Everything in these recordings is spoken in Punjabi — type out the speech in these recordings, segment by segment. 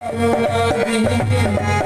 ਸਾਨੂੰ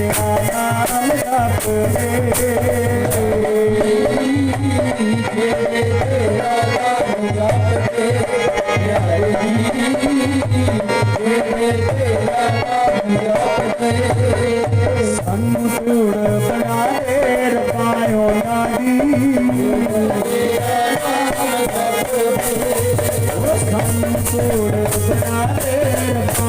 ਜਪਦੇ ਸਾਨੂੰ ਧੂੜ ਬਣਾ ਰਬਾਇਓ ਨਾਦੀ ਸਾਨੂੰ ਧੂੜ ਬਣਾ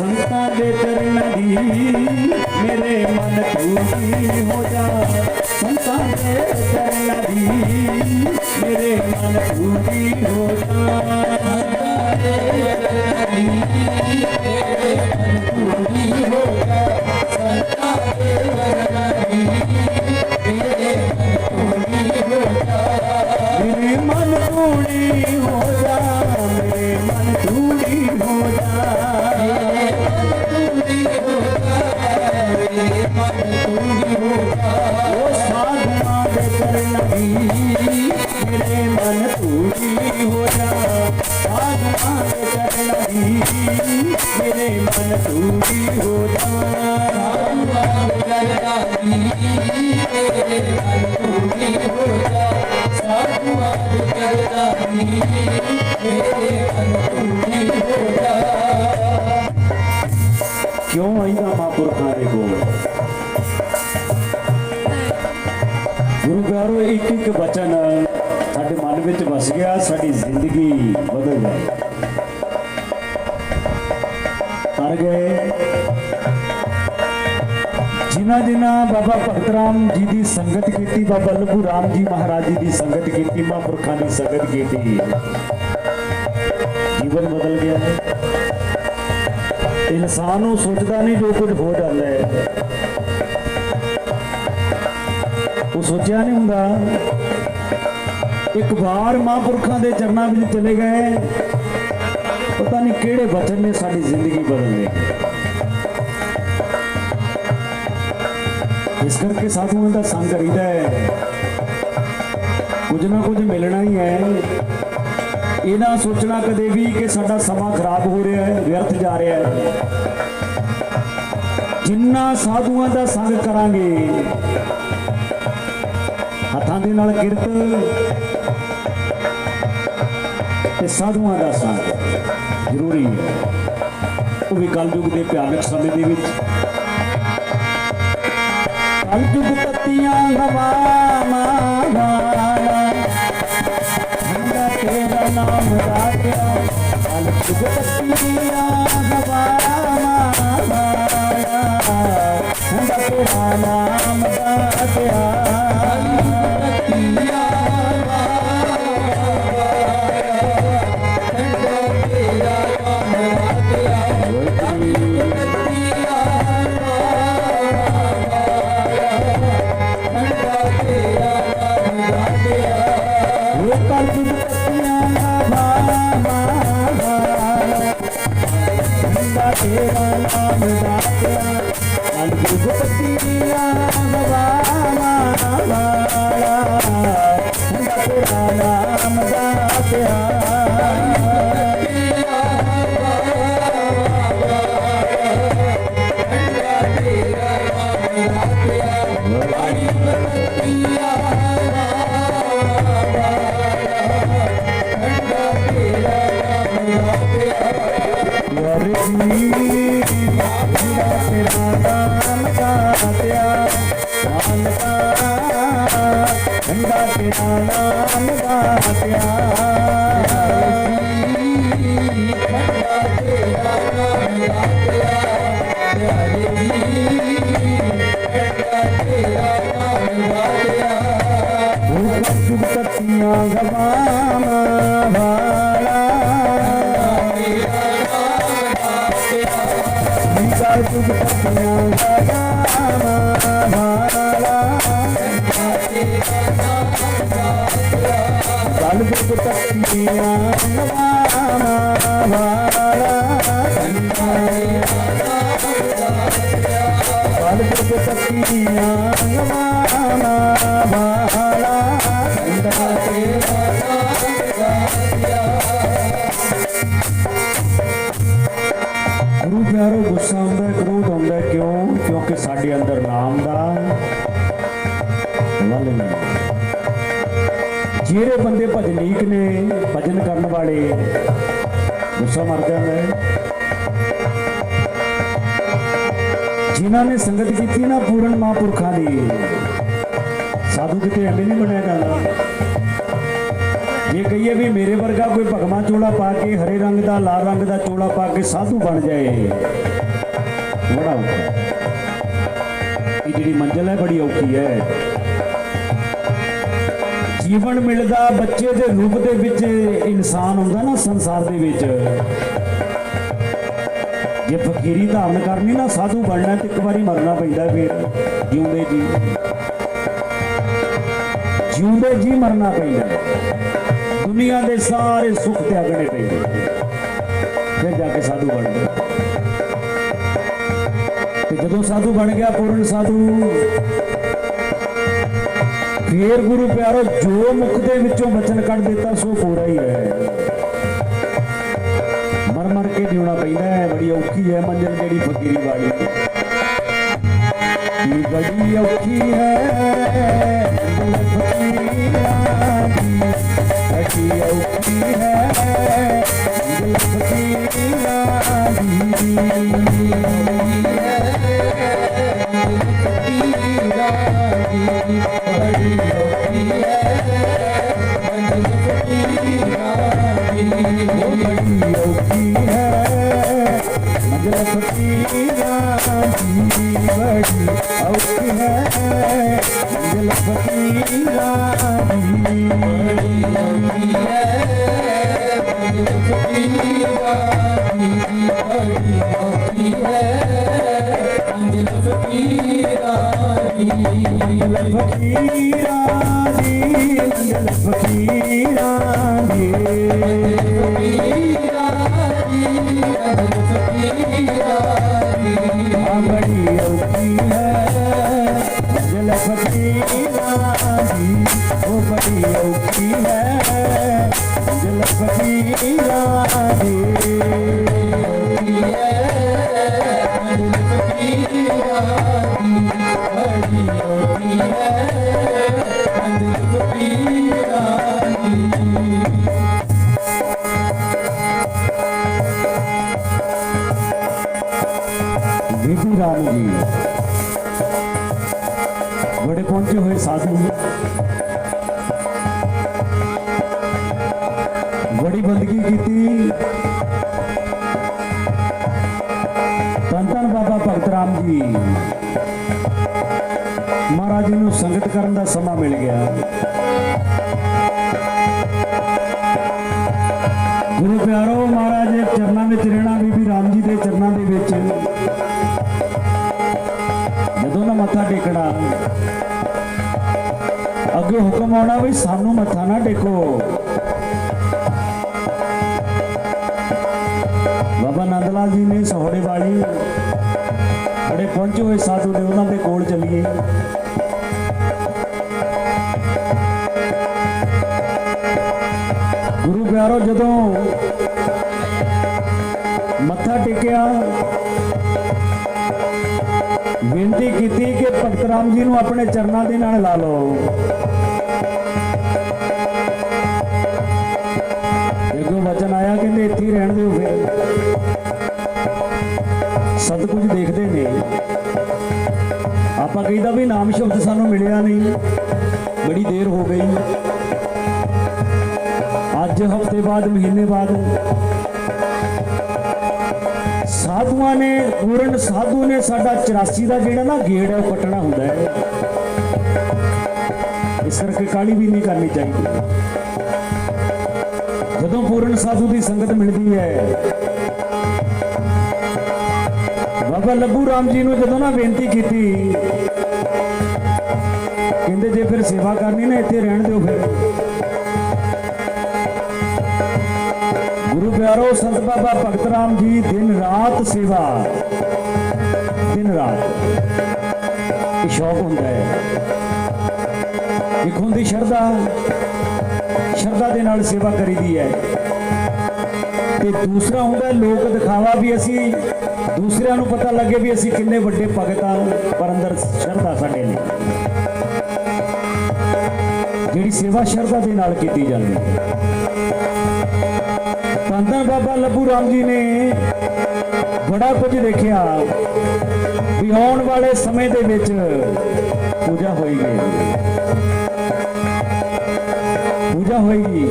ਨਾਦੀ ਸਾਨੂੰ ਧੂੜ ਦੇ ਰਬਾਇਓ ਨਾਦੀ ਸਾਨੂੰ ਧੂੜ ਬਣਾ ਦੇ ਰਬਾਇਓ ਸੰਤਾਂ ਦੇ ਚਰਨ ਦੀ ਮੇਰੇ ਮਨ ਤੂੜੀ ਹੋ ਜਾ। ਸੰਤਾਂ ਦੇ ਚਰਨ ਦੀ ਮੇਰੇ ਮਨ ਤੂੜੀ ਹੋ ਜਾ। ਮੇਰੇ ਕਿਉਂ ਆਈਦਾ ਮਹਾਂਪੁਰਖਾਂ ਦੇ ਕੋਲ? ਗੁਰੂ ਪਿਆਰੋ ਇੱਕ ਇੱਕ ਬਚਨ ਸਾਡੇ ਮਨ ਵਿੱਚ ਵਸ ਗਿਆ, ਸਾਡੀ ਜ਼ਿੰਦਗੀ ਬਦਲ ਗਈ। ਤਰ ਗਏ। ਜਿਨ੍ਹਾਂ ਜਿਨ੍ਹਾਂ ਬਾਬਾ ਭਗਤ ਰਾਮ ਜੀ ਦੀ ਸੰਗਤ ਕੀਤੀ, ਬਾਬਾ ਲੱਭੂ ਰਾਮ ਜੀ ਮਹਾਰਾਜ ਜੀ ਦੀ ਸੰਗਤ ਕੀਤੀ ਮਹਾਂਪੁਰਖਾਂ ਦੀ ਸੰਗਤ ਕੀਤੀ। ਜੀਵਨ ਬਦਲ ਗਿਆ ਹੈ। ਇਨਸਾਨ ਉਹ ਸੋਚਦਾ ਨਹੀਂ ਜੋ ਕੁਝ ਹੋ ਜਾਂਦਾ ਹੈ। ਉਹ ਸੋਚਿਆ ਨਹੀਂ ਹੁੰਦਾ। ਇੱਕ ਵਾਰ ਮਹਾਂਪੁਰਖਾਂ ਦੇ ਚਰਨਾਂ ਵਿੱਚ ਚਲੇ ਗਏ। ਪਤਾ ਨਹੀਂ ਕਿਹੜੇ ਵਚਨ ਨੇ ਸਾਡੀ ਜ਼ਿੰਦਗੀ ਬਦਲ ਦਿੱਤੀ। ਇਸ ਕਰਕੇ ਸਾਧੂਆਂ ਦਾ ਸੰਗ ਕਰੀਦਾ ਹੈ। ਕੁਝ ਨਾ ਕੁਝ ਮਿਲਣਾ ਹੀ ਹੈ। ਇਹ ਨਾ ਸੋਚਣਾ ਕਦੇ ਵੀ ਕਿ ਸਾਡਾ ਸਮਾਂ ਖਰਾਬ ਹੋ ਰਿਹਾ ਹੈ, ਵਿਅਰਥ ਜਾ ਰਿਹਾ ਹੈ। ਜਿੰਨਾ ਸਾਧੂਆਂ ਦਾ ਸੰਗ ਕਰਾਂਗੇ, ਹੱਥਾਂ ਦੇ ਨਾਲ ਕਿਰਤ ਤੇ ਸਾਧੂਆਂ ਦਾ ਸੰਗ ਜ਼ਰੂਰੀ ਹੈ। ਉਹ ਵੀ ਕਲਯੁਗ ਦੇ ਭਿਆਨਕ ਸਮੇਂ ਦੇ ਵਿੱਚ Yeah. हवा नाम नाम ਤੇਰਾ ਨਾਮ ਰਾਖਿਆ ਕਲਯੁਗ ਤਤੀਆਂ ਹਵਾਵਾਂ ਤੇਰਾ ਨਾਮ ਰਾਖਿਆ राम दासिया ਗੁਰੂ ਪਿਆਰੋ ਗੁੱਸਾ ਆਉਂਦਾ ਹੈ, ਕ੍ਰੋਧ ਆਉਂਦਾ ਹੈ, ਕਿਉਂ ਕਿਉਂਕਿ ਸਾਡੇ ਅੰਦਰ ਨਾਮ ਦਾ ਵੱਲ ਨਹੀਂ ਜਿਹੜੇ ਬੰਦੇ ਭਜਨੀਕ ਨੇ, ਭਜਨ ਕਰਨ ਵਾਲੇ, ਗੁੱਸਾ ਮਰ ਜਾਂਦਾ ਹੈ। ਜਿਨ੍ਹਾਂ ਨੇ ਸੰਗਤ ਕੀਤੀ ਨਾ ਪੂਰਨ ਮਹਾਂਪੁਰਖਾਂ ਦੀ, ਸਾਧੂ ਕਿਤੇ ਐਵੇਂ ਨਹੀਂ ਬਣਿਆ ਜਾਂਦਾ ਜੇ ਕਹੀਏ ਵੀ ਮੇਰੇ ਵਰਗਾ ਕੋਈ ਭਗਵਾ ਚੋਲਾ ਪਾ ਕੇ, ਹਰੇ ਰੰਗ ਦਾ, ਲਾਲ ਰੰਗ ਦਾ ਚੋਲਾ ਪਾ ਕੇ ਸਾਧੂ ਬਣ ਜਾਏ, ਬੜਾ ਔਖਾ। ਇਹ ਜਿਹੜੀ ਮੰਜ਼ਲ ਹੈ, ਬੜੀ ਔਖੀ ਹੈ। ਜੀਵਨ ਮਿਲਦਾ ਬੱਚੇ ਦੇ ਰੂਪ ਦੇ ਵਿੱਚ, ਇਨਸਾਨ ਹੁੰਦਾ ਨਾ ਸੰਸਾਰ ਦੇ ਵਿੱਚ। ਜੇ ਫਕੀਰੀ ਧਾਰਨ ਕਰਨੀ ਨਾ, ਸਾਧੂ ਬਣਨਾ, ਤੇ ਇੱਕ ਵਾਰੀ ਮਰਨਾ ਪੈਂਦਾ ਫਿਰ, ਜਿਉਂਦੇ ਜੀ। ਜਿਉਂਦੇ ਜੀ, ਮਰਨਾ ਪੈਂਦਾ। ਦੁਨੀਆ ਦੇ ਸਾਰੇ ਸੁੱਖ ਤਿਆਗਣੇ ਪੈਂਦੇ। ਫਿਰ ਜਾ ਕੇ ਸਾਧੂ ਬਣਦਾ ਤੇ ਜਦੋਂ ਸਾਧੂ ਬਣ ਗਿਆ, ਪੂਰਨ ਸਾਧੂ ਫੇਰ ਗੁਰੂ ਪਿਆਰੋ, ਜੋ ਮੁਖ ਦੇ ਵਿੱਚੋਂ ਬਚਨ ਕੱਢ ਦਿੱਤਾ, ਸੋ ਪੂਰਾ ਹੀ ਹੈ। ਮਰ ਮਰ ਕੇ ਜਿਉਣਾ ਪੈਂਦਾ ਹੈ, ਬੜੀ ਔਖੀ ਹੈ ਮੰਜ਼ਲ ਜਿਹੜੀ ਫਕੀਰੀ ਵਾਲੀ। ਇਹ ਬੜੀ ਔਖੀ ਹੈ ਮੰਜ਼ਿਲ ਫਕੀਰਾਂ ਬੜੀ ਔਖੀ ਹੈ। ਮੰਜ਼ਿਲ ਫਕੀਰਾਂ ਬੜੀ ਔਖੀ ਹੈ ਉਹ ਬੜੀ ਬੜੀ ਔਖੀ ਬੀਬੀ ਰਾਮ ਜੀ ਬੜੇ ਪਹੁੰਚੇ ਹੋਏ ਸਾਧੂ ਬੜੀ ਬੰਦਗੀ ਕੀਤੀ ਧੰਨ ਧੰਨ ਬਾਬਾ ਭਗਤ ਰਾਮ ਜੀ ਮਹਾਰਾਜ ਜੀ ਨੂੰ ਸੰਗਤ ਕਰਨ ਦਾ ਸਮਾਂ ਮਿਲ ਗਿਆ। ਗੁਰੂ ਪਿਆਰੋ, ਮਹਾਰਾਜ ਦੇ ਚਰਨਾਂ ਵਿੱਚ ਰਹਿਣਾ, ਬੀਬੀ ਰਾਮ ਜੀ ਦੇ ਚਰਨਾਂ ਦੇ ਵਿੱਚ। ਜਦੋਂ ਨਾ ਮੱਥਾ ਟੇਕਣਾ, ਅੱਗੇ ਹੁਕਮ ਆਉਣਾ ਵੀ ਸਾਨੂੰ ਮੱਥਾ ਨਾ ਟੇਕੋ। ਬਾਬਾ ਨੰਦ ਲਾਲ ਜੀ ਨੇ ਸੋਹੜੇ ਵਾਲੀ ਬੜੇ ਪਹੁੰਚੇ ਹੋਏ ਸਾਧੂ ਦੇ ਉਹਨਾਂ ਦੇ ਕੋਲ ਚੱਲੀਏ। ਗੁਰੂ ਪਿਆਰੋ, ਜਦੋਂ ਮੱਥਾ ਟੇਕਿਆ, ਬੇਨਤੀ ਕੀਤੀ ਕਿ ਭਗਤ ਰਾਮ ਜੀ ਨੂੰ ਆਪਣੇ ਚਰਨਾਂ ਦੇ ਨਾਲ ਲਾ ਲਓ। ਦੇਖੋ ਵਚਨ ਆਇਆ, ਕਹਿੰਦੇ ਇੱਥੇ ਹੀ ਰਹਿਣ ਦਿਓ ਫਿਰ। ਸਭ ਕੁਝ ਦੇਖਦੇ ਨੇ। ਆਪਾਂ ਕਹਿੰਦਾ ਵੀ ਨਾਮ ਸ਼ਬਦ ਸਾਨੂੰ ਮਿਲਿਆ ਨਹੀਂ। ਬੜੀ ਦੇਰ ਹੋ ਗਈ। ਅੱਜ ਹਫ਼ਤੇ ਬਾਅਦ, ਮਹੀਨੇ ਬਾਅਦ। ਸਾਧੂਆਂ ਨੇ, ਪੂਰਨ ਸਾਧੂ ਨੇ ਸਾਡਾ 84 ਦਾ ਜਿਹੜਾ ਨਾ ਗੇੜ ਹੈ, ਉਹ ਕੱਟਣਾ ਹੁੰਦਾ ਹੈ। ਇਸ ਕਰਕੇ ਕਾਲੀ ਵੀ ਨਹੀਂ ਕਰਨੀ ਚਾਹੀਦੀ। ਜਦੋਂ ਪੂਰਨ ਸਾਧੂ ਦੀ ਸੰਗਤ ਮਿਲਦੀ ਹੈ, ਬਾਬਾ ਲੱਭੂ ਰਾਮ ਜੀ ਨੂੰ ਜਦੋਂ ਨਾ ਬੇਨਤੀ ਕੀਤੀ, ਕਹਿੰਦੇ ਜੇ ਫਿਰ ਸੇਵਾ ਕਰਨੀ ਨਾ ਇੱਥੇ ਰਹਿਣ ਦਿਓ ਫਿਰ। ਕਰੋ ਸੰਤ ਬਾਬਾ ਭਗਤ ਰਾਮ ਜੀ, ਦਿਨ ਰਾਤ ਸੇਵਾ। ਦਿਨ ਰਾਤ। ਇਹ ਸ਼ੌਕ ਹੁੰਦਾ ਹੈ। ਇੱਕ ਹੁੰਦੀ ਸ਼ਰਧਾ। ਸ਼ਰਧਾ ਦੇ ਨਾਲ ਸੇਵਾ ਕਰੀਦੀ ਹੈ। ਤੇ ਦੂਸਰਾ ਹੁੰਦਾ ਲੋਕ ਦਿਖਾਵਾ ਵੀ ਅਸੀਂ, ਦੂਸਰਿਆਂ ਨੂੰ ਪਤਾ ਲੱਗੇ ਵੀ ਅਸੀਂ ਕਿੰਨੇ ਵੱਡੇ ਭਗਤ ਹਾਂ, ਪਰ ਅੰਦਰ ਸ਼ਰਧਾ ਸਾਡੇ ਨੇ ਜਿਹੜੀ ਸੇਵਾ ਸ਼ਰਧਾ ਦੇ ਨਾਲ ਕੀਤੀ ਜਾਂਦੀ ਹੈ। ਧੰਨ ਬਾਬਾ ਲੱਭੂ ਰਾਮ ਜੀ ਨੇ ਬੜਾ ਕੁਝ ਦੇਖਿਆ ਵੀ ਆਉਣ ਵਾਲੇ ਸਮੇਂ ਦੇ ਵਿੱਚ ਪੂਜਾ ਹੋਏਗੀ। ਪੂਜਾ ਹੋਏਗੀ।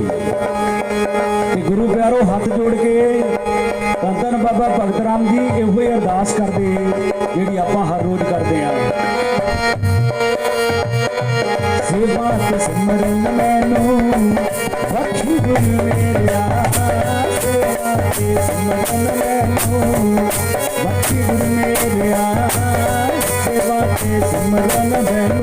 ਤੇ ਗੁਰੂ ਪਿਆਰੋ ਹੱਥ ਜੋੜ ਕੇ ਧੰਨ ਬਾਬਾ ਭਗਤ ਰਾਮ ਜੀ ਇਹੋ ਹੀ ਅਰਦਾਸ ਕਰਦੇ ਜਿਹੜੀ ਆਪਾਂ ਹਰ ਰੋਜ਼ ਕਰਦੇ ਆ ਸੇਵਾ ਤੇ ਸਿਮਰਨ ਮੈਨੂੰ ਬਖਸ਼ੀ ਗੁਰੂ ਸਿਮਰਨ ਮੈਨੂੰ ਬਖਸ਼ੀ ਗੁਰੂ ਮੇਰਿਆ ਸੇਵਾ ਤੇ ਸਿਮਰਨ ਮੈਨੂੰ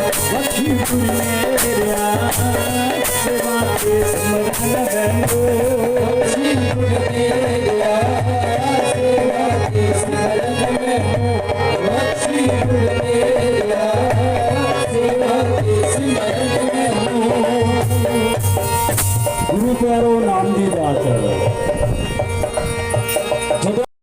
ਮੈਨੂੰ ਬਖਸ਼ੀ ਗੁਰੂ ਮੇਰਿਆ ਸੇਵਾ ਤੇ ਸਿਮਰਨ ਮੈਨੂੰ